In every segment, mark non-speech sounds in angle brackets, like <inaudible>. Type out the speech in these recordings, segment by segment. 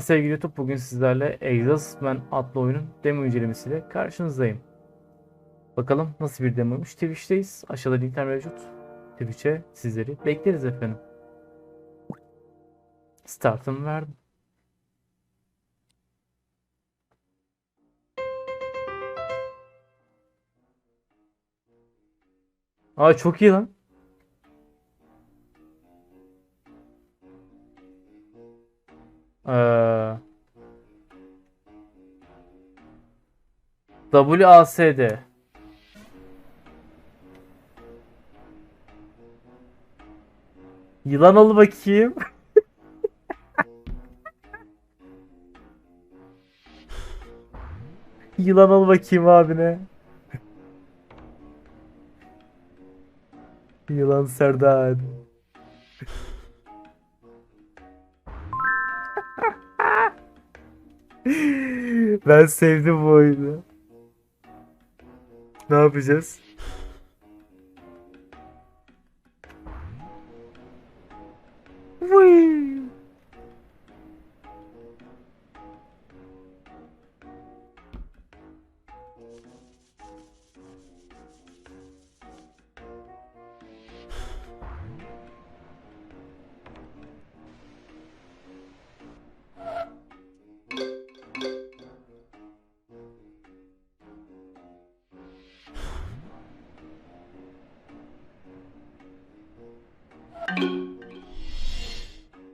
Sevgili YouTube bugün sizlerle Exhaust Man adlı oyunun demo incelemesiyle karşınızdayım. Bakalım nasıl bir demoymuş. Twitch'teyiz. Aşağıda linkler mevcut. Twitch'e sizleri bekleriz efendim. Start'ımı verdim. Aa çok iyi lan. Ee, WASD. Yılan ol bakayım. <laughs> Yılan ol bakayım abine. Yılan Serdar. Ben sevdim bu oyunu. Ne yapacağız? Vıy.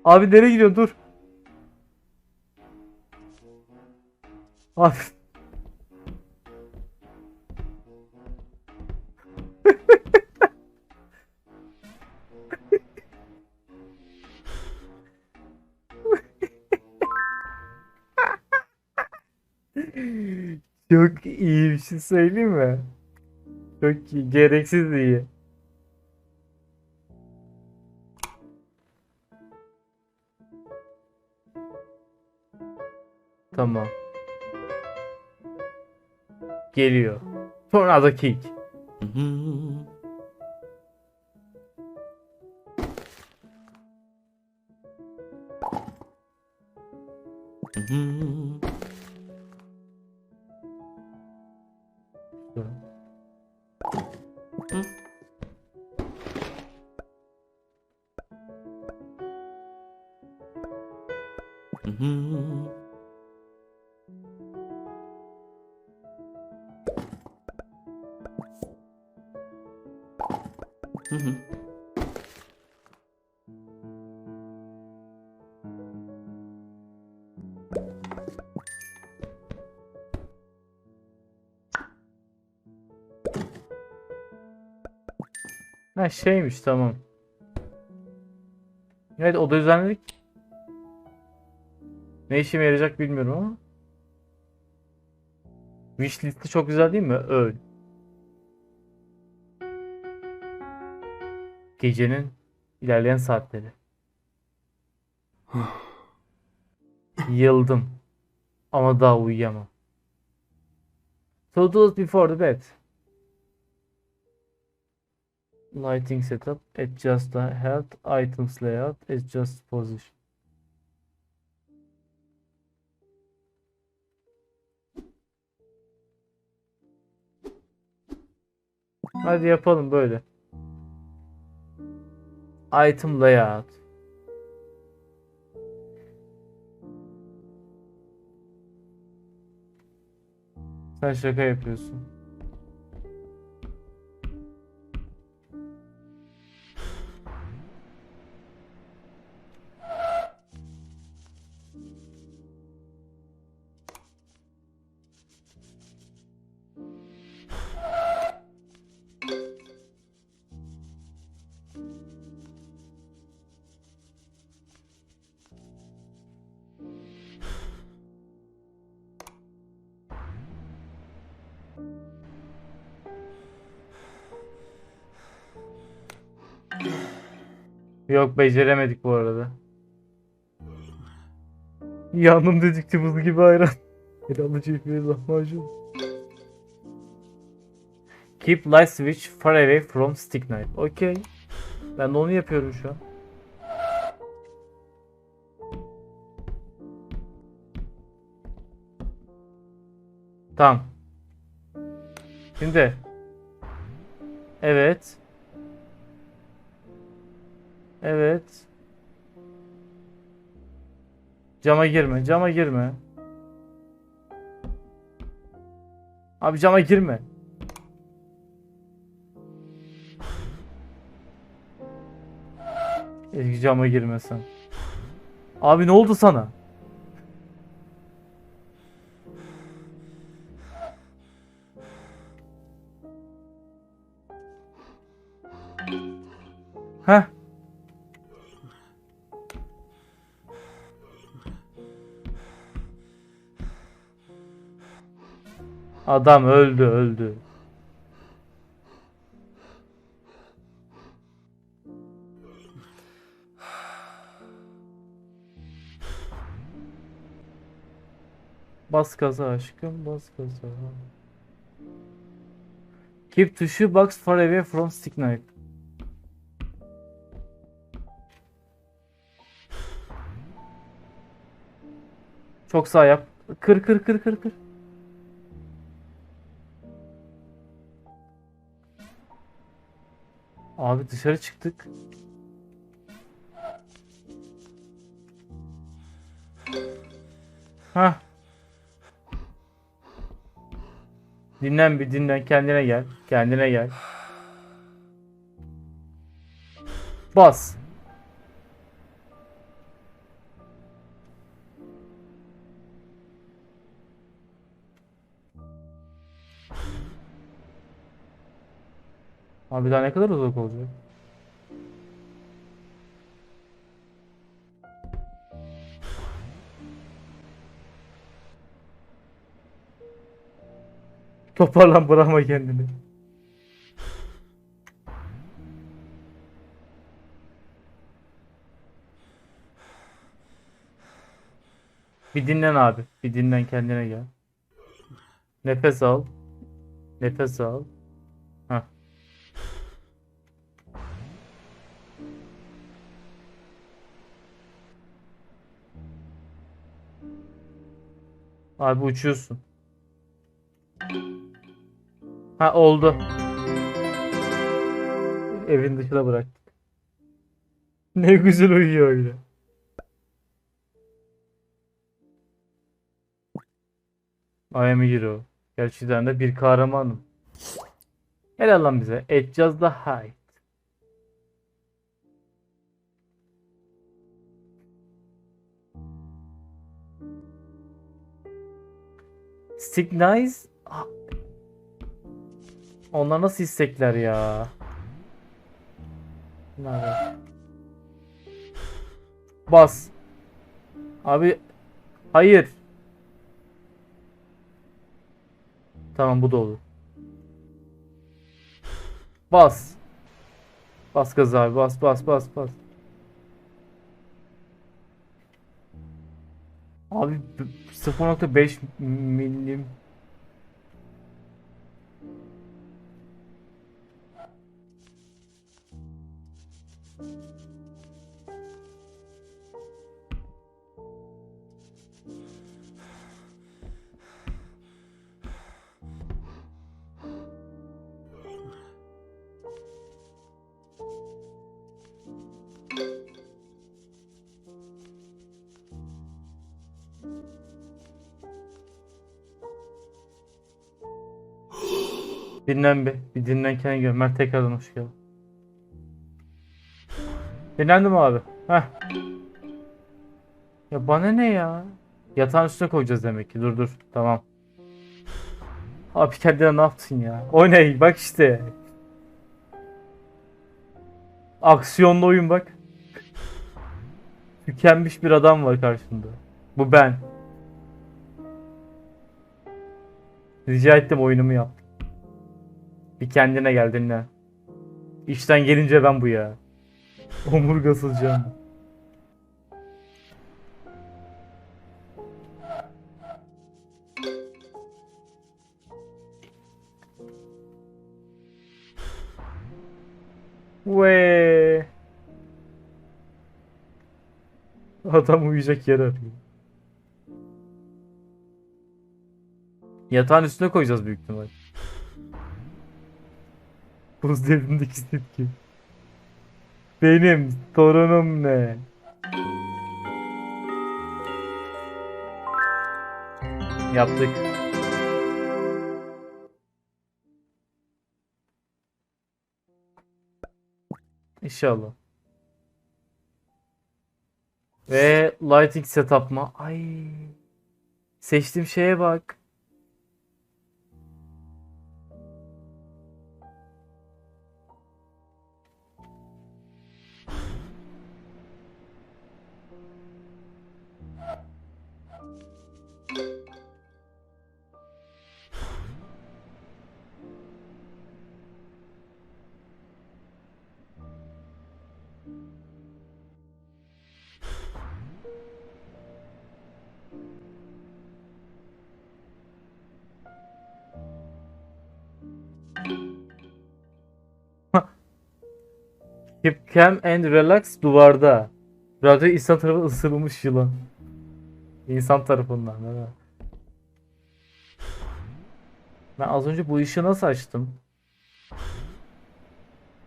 Abi nereye gidiyorsun? Dur. Abi. Çok iyi bir şey söyleyeyim mi? Çok iyi. Gereksiz iyi. Tamam. Geliyor. Tornado kick. Dur. Ha şeymiş tamam. Evet oda düzenledik. Ne işime yarayacak bilmiyorum ama. Wish listi çok güzel değil mi? Öl. Gecenin ilerleyen saatleri. <sighs> Yıldım. Ama daha uyuyamam. So do it before the bed. Lighting setup, adjust the health, items layout, adjust position. Hadi yapalım böyle. Item layout. Sen şaka yapıyorsun. Yok beceremedik bu arada. Yandım dedikçe buz gibi ayran. Helalı çekiyoruz lahmacun. Keep light switch far away from stick knife. Okey. Ben de onu yapıyorum şu an. Tamam. Şimdi. Evet. Evet. Cama girme. Cama girme. Abi cama girme. Ezgi cama girmesen. Abi ne oldu sana? Adam öldü öldü. Bas gaza aşkım bas gaza. Keep the shoebox far away from stick knife. Çok sağ yap. Kır kır kır kır kır. Abi dışarı çıktık. Hah. Dinlen bir dinlen kendine gel. Kendine gel. Bas. Abi daha ne kadar uzak olacak? <laughs> Toparlan bırakma kendini. Bir dinlen abi. Bir dinlen kendine gel. Nefes al. Nefes al. Abi uçuyorsun. Ha oldu. Evin dışına bıraktık. Ne güzel uyuyor öyle. I hero. Gerçekten de bir kahramanım. Helal lan bize. Just the height. Ah. Onlar nasıl istekler ya? Bunlar Bas. Abi hayır. Tamam bu da olur. Bas. Bas gaz abi bas bas bas bas. Abi b- 0.5 milim Dinlen bir. Bir dinlen kendine gel. Mert tekrardan hoş geldin. Dinlendim abi. Heh. Ya bana ne ya? Yatağın üstüne koyacağız demek ki. Dur dur. Tamam. Abi kendine ne yaptın ya? O ne? Bak işte. Aksiyonlu oyun bak. Tükenmiş bir adam var karşında. Bu ben. Rica ettim oyunumu yap. Bir kendine gel dinle. İşten gelince ben bu ya. Omurgasız can. Ve Adam uyuyacak yer arıyor. Yatağın üstüne koyacağız büyük ihtimal. Buz devrindeki Sid kim? Benim torunum ne? Yaptık. İnşallah. Ve lighting setup mı? Ay. Seçtiğim şeye bak. <laughs> Keep calm and relax duvarda. Radyo insan tarafından ısırılmış yılan. İnsan tarafından. Evet. Ben az önce bu işi nasıl açtım?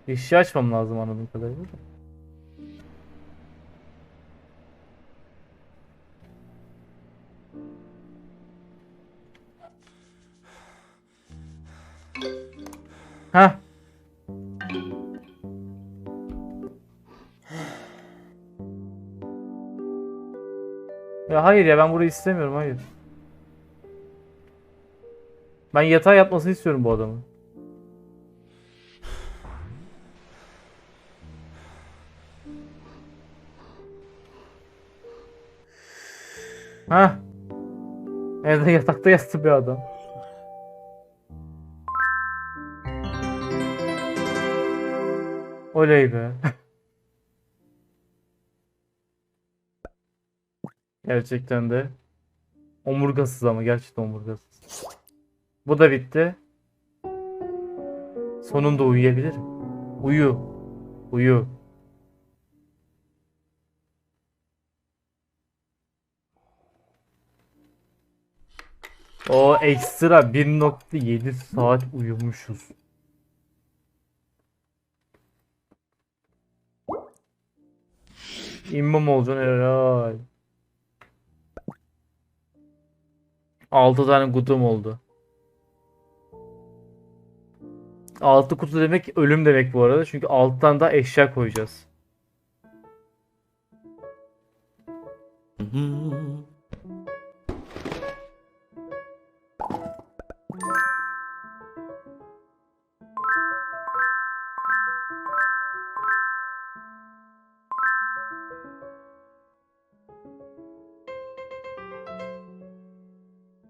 İşi açmam lazım anladığım kadarıyla. Heh. Ya hayır ya ben burayı istemiyorum hayır. Ben yatağa yatmasını istiyorum bu adamın. Ha? Evde yatakta yattı bir adam. Oley be. Gerçekten de. Omurgasız ama gerçekten omurgasız. Bu da bitti. Sonunda uyuyabilirim. Uyu. Uyu. O ekstra 1.7 saat uyumuşuz. İmam olacaksın herhalde. 6 tane kutum oldu. 6 kutu demek ölüm demek bu arada. Çünkü 6 tane daha eşya koyacağız.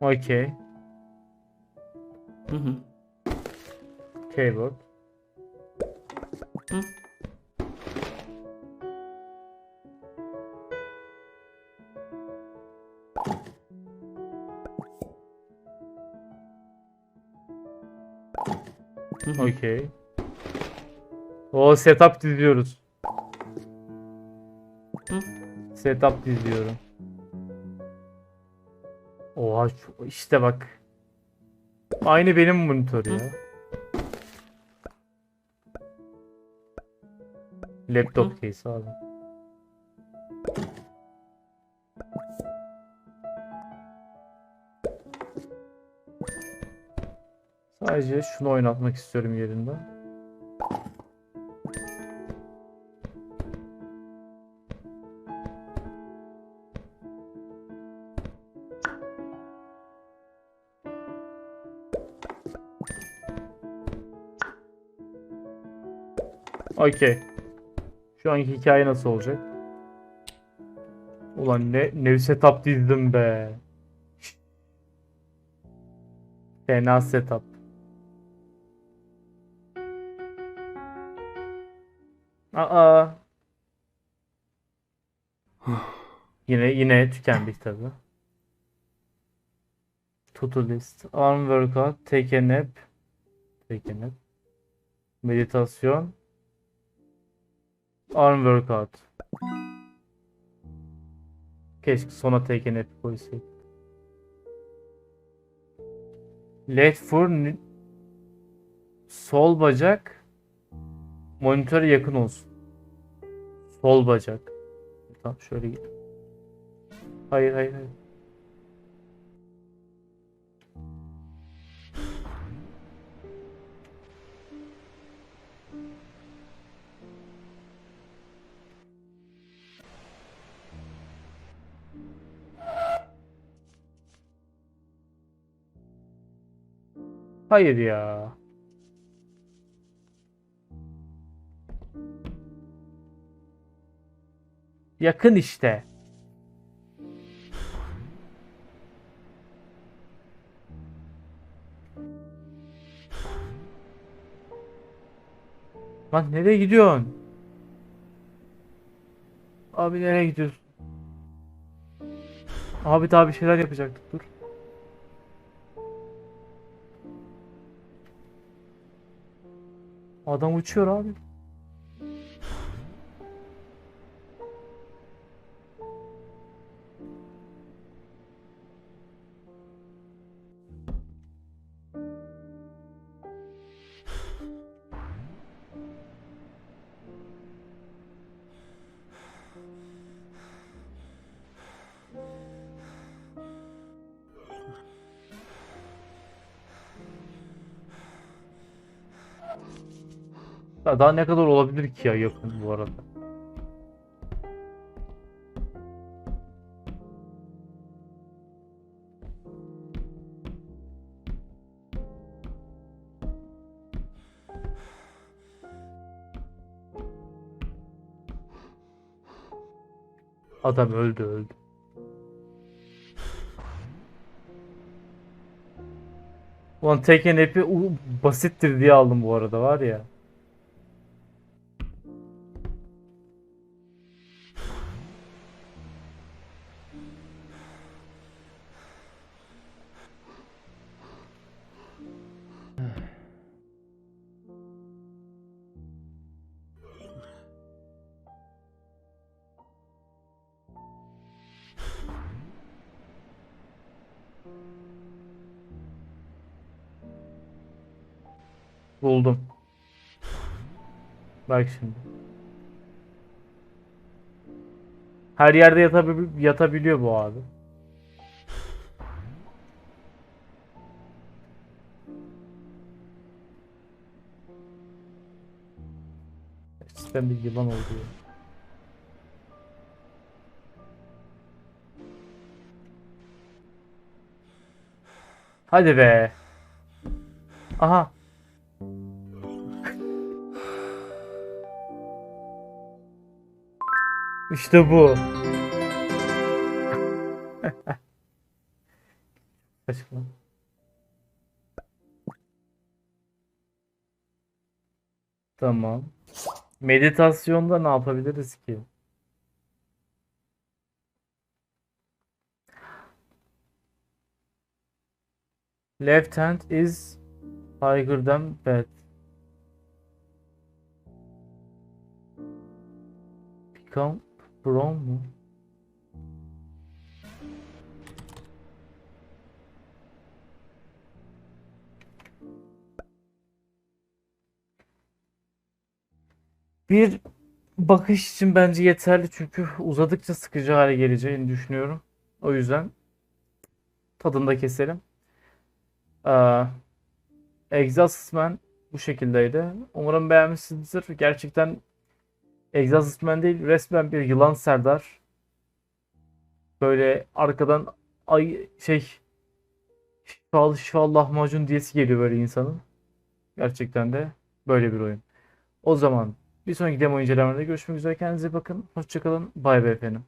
Okey. Keyboard. Okey. O setup diziyoruz. Setup diziyorum. Oha işte bak. Aynı benim monitör ya. Laptop case abi. Sadece şunu oynatmak istiyorum yerinden. Okey. Şu anki hikaye nasıl olacak? Ulan ne, ne setup dizdim be. Fena setup. Aa. yine yine tükendik tabi. To do list. Arm workout. Take a nap. Take a nap. Meditasyon. Arm workout. Keşke sona a nap koysaydık. LED for sol bacak monitöre yakın olsun. Sol bacak. Tamam şöyle git. Hayır hayır hayır. Hayır ya. Yakın işte. Lan nereye gidiyorsun? Abi nereye gidiyorsun? Abi daha bir şeyler yapacaktık dur. Adam uçuyor abi. Ya Daha ne kadar olabilir ki ya yakın bu arada. Adam öldü öldü. Ulan Tekken u- basittir diye aldım bu arada var ya. Buldum. Bak şimdi. Her yerde yatabil yatabiliyor bu abi. Sistem bir yılan oldu ya. Hadi be. Aha. İşte bu. Saçma. <laughs> Tamam. Meditasyonda ne yapabiliriz ki? Left hand is higher than bed. Become brown mu? Bir bakış için bence yeterli çünkü uzadıkça sıkıcı hale geleceğini düşünüyorum. O yüzden tadını da keselim. Ee, Exhaust Man bu şekildeydi. Umarım beğenmişsinizdir. Gerçekten Exhaust Man değil, resmen bir yılan Serdar. Böyle arkadan ay şey şifalı şifalı lahmacun diyesi geliyor böyle insanın. Gerçekten de böyle bir oyun. O zaman bir sonraki demo incelemelerde görüşmek üzere. Kendinize bakın. Hoşçakalın. Bay bay efendim.